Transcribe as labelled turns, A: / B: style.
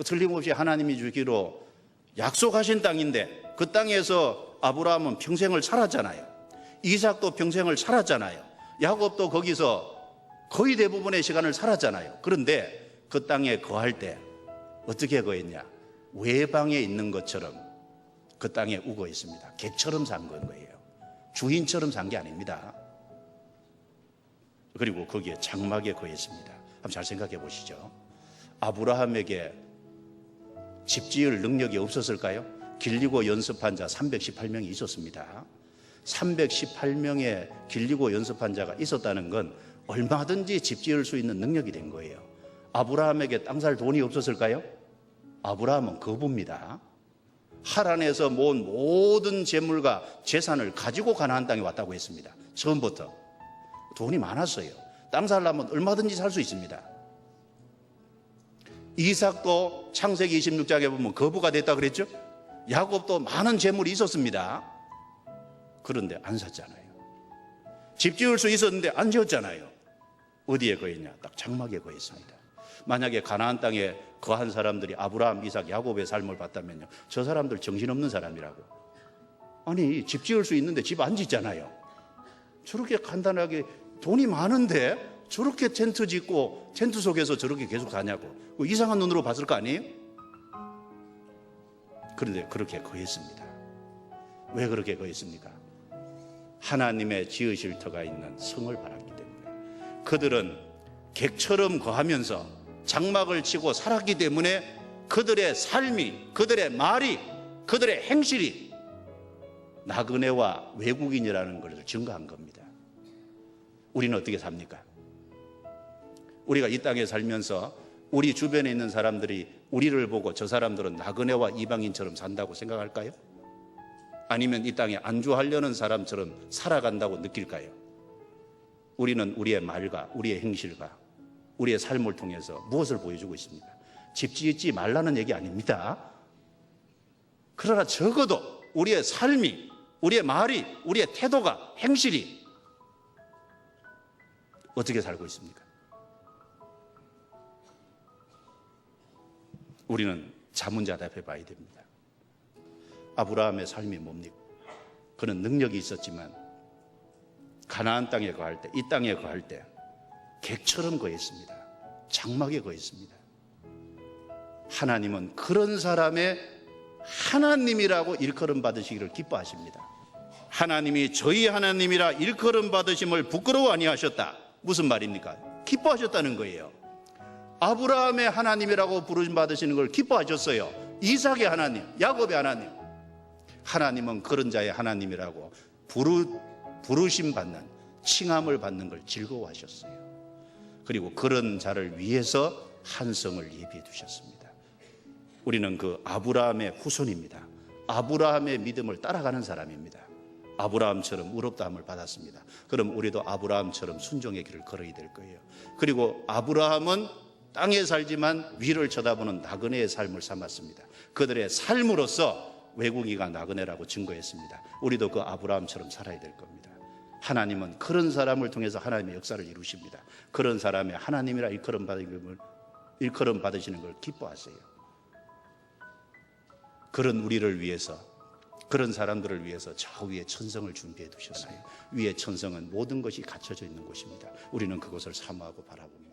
A: 그 틀림없이 하나님이 주기로 약속하신 땅인데 그 땅에서 아브라함은 평생을 살았잖아요. 이삭도 평생을 살았잖아요. 야곱도 거기서 거의 대부분의 시간을 살았잖아요. 그런데 그 땅에 거할 때 어떻게 거했냐? 외방에 있는 것처럼 그 땅에 우고 있습니다. 개처럼 산 거예요. 주인처럼 산 게 아닙니다. 그리고 거기에 장막에 거했습니다. 한번 잘 생각해 보시죠. 아브라함에게 집 지을 능력이 없었을까요? 길리고 연습한 자 318명이 있었습니다. 318명의 길리고 연습한 자가 있었다는 건 얼마든지 집 지을 수 있는 능력이 된 거예요. 아브라함에게 땅 살 돈이 없었을까요? 아브라함은 거부입니다. 하란에서 모은 모든 재물과 재산을 가지고 가나안 땅에 왔다고 했습니다. 처음부터 돈이 많았어요. 땅 살려면 얼마든지 살 수 있습니다. 이삭도 창세기 26장에 보면 거부가 됐다 그랬죠? 야곱도 많은 재물이 있었습니다. 그런데 안 샀잖아요. 집 지을 수 있었는데 안 지었잖아요. 어디에 거했냐? 딱 장막에 거했습니다. 만약에 가나안 땅에 거한 사람들이 아브라함, 이삭, 야곱의 삶을 봤다면요. 저 사람들 정신없는 사람이라고. 아니, 집 지을 수 있는데 집 안 짓잖아요. 저렇게 간단하게 돈이 많은데 저렇게 텐트 짓고 텐트 속에서 저렇게 계속 사냐고. 그 이상한 눈으로 봤을 거 아니에요? 그런데 그렇게 거했습니다. 왜 그렇게 거했습니까? 하나님의 지으실 터가 있는 성을 바랐기 때문에. 그들은 객처럼 거하면서 장막을 치고 살았기 때문에 그들의 삶이, 그들의 말이, 그들의 행실이 나그네와 외국인이라는 것을 증거한 겁니다. 우리는 어떻게 삽니까? 우리가 이 땅에 살면서 우리 주변에 있는 사람들이 우리를 보고 저 사람들은 나그네와 이방인처럼 산다고 생각할까요? 아니면 이 땅에 안주하려는 사람처럼 살아간다고 느낄까요? 우리는 우리의 말과 우리의 행실과 우리의 삶을 통해서 무엇을 보여주고 있습니까? 집 짓지 말라는 얘기 아닙니다. 그러나 적어도 우리의 삶이, 우리의 말이, 우리의 태도가, 행실이 어떻게 살고 있습니까? 우리는 자문자답해 봐야 됩니다. 아브라함의 삶이 뭡니까? 그는 능력이 있었지만 가나안 땅에 거할 때, 이 땅에 거할 때 객처럼 거했습니다. 장막에 거했습니다. 하나님은 그런 사람의 하나님이라고 일컬음 받으시기를 기뻐하십니다. 하나님이 저희 하나님이라 일컬음 받으심을 부끄러워 아니하셨다. 무슨 말입니까? 기뻐하셨다는 거예요. 아브라함의 하나님이라고 부르심 받으시는 걸 기뻐하셨어요. 이삭의 하나님, 야곱의 하나님. 하나님은 그런 자의 하나님이라고 부르, 부르심 받는, 칭함을 받는 걸 즐거워하셨어요. 그리고 그런 자를 위해서 한 성을 예비해 두셨습니다. 우리는 그 아브라함의 후손입니다. 아브라함의 믿음을 따라가는 사람입니다. 아브라함처럼 의롭다함을 받았습니다. 그럼 우리도 아브라함처럼 순종의 길을 걸어야 될 거예요. 그리고 아브라함은 땅에 살지만 위를 쳐다보는 나그네의 삶을 삼았습니다. 그들의 삶으로서 외국이가 나그네라고 증거했습니다. 우리도 그 아브라함처럼 살아야 될 겁니다. 하나님은 그런 사람을 통해서 하나님의 역사를 이루십니다. 그런 사람의 하나님이라 일컬음 받으시는 일컬음 받으시는 걸 기뻐하세요. 그런 우리를 위해서 그런 사람들을 위해서 저 위에 천성을 준비해 두셨어요. 위에 천성은 모든 것이 갖춰져 있는 곳입니다. 우리는 그것을 사모하고 바라봅니다.